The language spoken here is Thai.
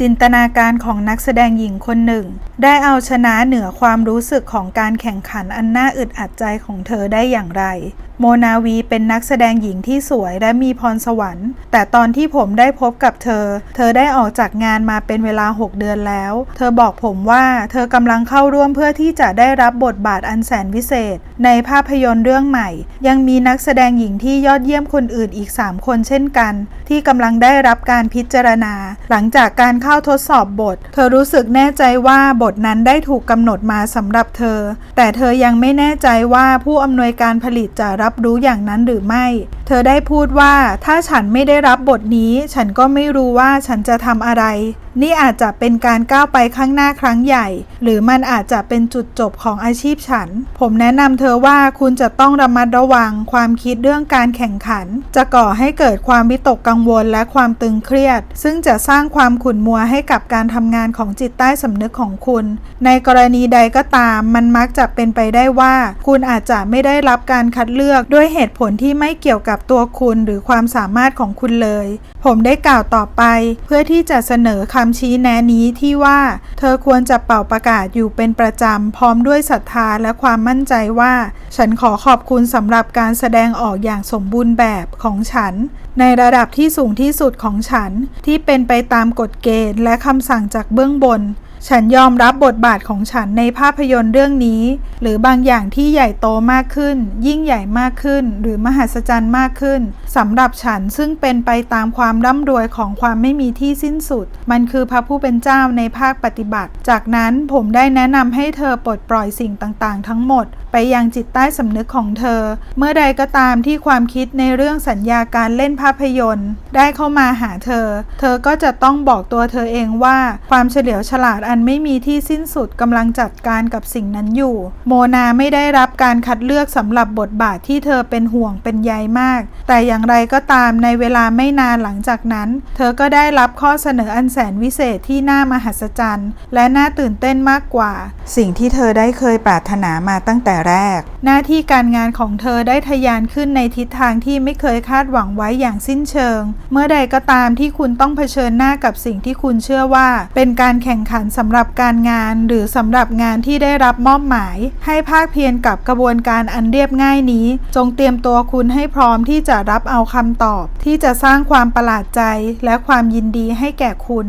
จินตนาการของนักแสดงหญิงคนหนึ่ง ได้เอาชนะเหนือความรู้สึกของการแข่งขันอันน่าอึดอัดใจของเธอได้อย่างไร โมนาวีเป็นนักแสดงหญิงที่สวยและมีพรสวรรค์ แต่ตอนที่ผมได้พบกับเธอ เธอได้ออกจากงานมาเป็นเวลา 6 เดือนแล้ว เธอบอกผมว่าเธอกำลังเข้าร่วมเพื่อที่จะได้รับบทบาทอันแสนวิเศษ ในภาพยนตร์เรื่องใหม่ ยังมีนักแสดงหญิงที่ยอดเยี่ยมคนอื่นอีก 3 คนเช่นกัน ที่กำลังได้รับการพิจารณา หลังจากการเข้าทดสอบบท เธอรู้สึกแน่ใจว่าบทนั้นได้ถูกกำหนดมาสำหรับเธอ แต่เธอยังไม่แน่ใจว่าผู้อำนวยการผลิตจะรับรู้อย่างนั้นหรือไม่เธอได้พูดว่าถ้าฉันไม่ได้รับบทนี้ ฉันก็ไม่รู้ว่าฉันจะทำอะไร นี่อาจจะเป็นการก้าวไปข้างหน้าครั้งใหญ่ หรือมันอาจจะเป็นจุดจบของอาชีพฉัน ผมแนะนำเธอว่าคุณจะต้องระมัดระวังความคิดเรื่องการแข่งขัน จะก่อให้เกิดความวิตกกังวลและความตึงเครียด ซึ่งจะสร้างความขุ่นมัวให้กับการทำงานของจิตใต้สำนึกของคุณ ในกรณีใดก็ตาม มันมักจะเป็นไปได้ว่า คุณอาจจะไม่ได้รับการคัดเลือกด้วยเหตุผลที่ไม่เกี่ยวกับตัวคุณหรือความสามารถของคุณเลย ผมได้กล่าวต่อไป เพื่อที่จะเสนอคำชี้แนะนี้ที่ว่า เธอควรจะเป่าประกาศอยู่เป็นประจำ พร้อมด้วยศรัทธาและความมั่นใจว่า ฉันขอขอบคุณสำหรับการแสดงออกอย่างสมบูรณ์แบบของฉัน ในระดับที่สูงที่สุดของฉันที่เป็นไปตามกฎเกณฑ์และคำสั่งจากเบื้องบน ฉันยอมรับบทบาทของฉันในภาพยนตร์เรื่องนี้ หรือบางอย่างที่ใหญ่โตมากขึ้น ยิ่งใหญ่มากขึ้น หรือมหัศจรรย์มากขึ้นสำหรับฉันซึ่งเป็นไปตามความร่ำรวยของความไม่มีที่สิ้นสุด มันคือพระผู้เป็นเจ้าในภาคปฏิบัติ จากนั้นผมได้แนะนำให้เธอปลดปล่อยสิ่งต่างๆ ทั้งหมด ไปยังจิตใต้สำนึกของเธอ เมื่อใดก็ตามที่ความคิดในเรื่องสัญญาการเล่นภาพยนตร์ ได้เข้ามาหาเธอ เธอก็จะต้องบอกตัวเธอเองว่า ความเฉลียวฉลาดอันไม่มีที่สิ้นสุดกำลังจัดการกับสิ่งนั้นอยู่ โมนาไม่ได้รับการคัดเลือกสำหรับบทบาทที่เธอเป็นห่วงเป็นใยมาก แต่อย่างไรก็ตามในเวลาไม่นานหลังจากนั้น เธอก็ได้รับข้อเสนออันแสนวิเศษที่น่ามหัศจรรย์ และน่าตื่นเต้นมากกว่า สิ่งที่เธอได้เคยปรารถนามาตั้งแต่แรก หน้าที่การงานของเธอได้ทะยานขึ้นในทิศทางที่ไม่เคยคาดหวังไว้อย่างสิ้นเชิง เมื่อใดก็ตามที่คุณต้องเผชิญหน้ากับสิ่งที่คุณเชื่อว่า เป็นการแข่งขันสำหรับการงาน หรือสำหรับงานที่ได้รับมอบหมาย ให้ภาคเพียรกับกระบวนการอันเรียบง่ายนี้ จงเตรียมตัวคุณให้พร้อมที่จะรับเอาคำตอบ ที่จะสร้างความประหลาดใจและความยินดีให้แก่คุณ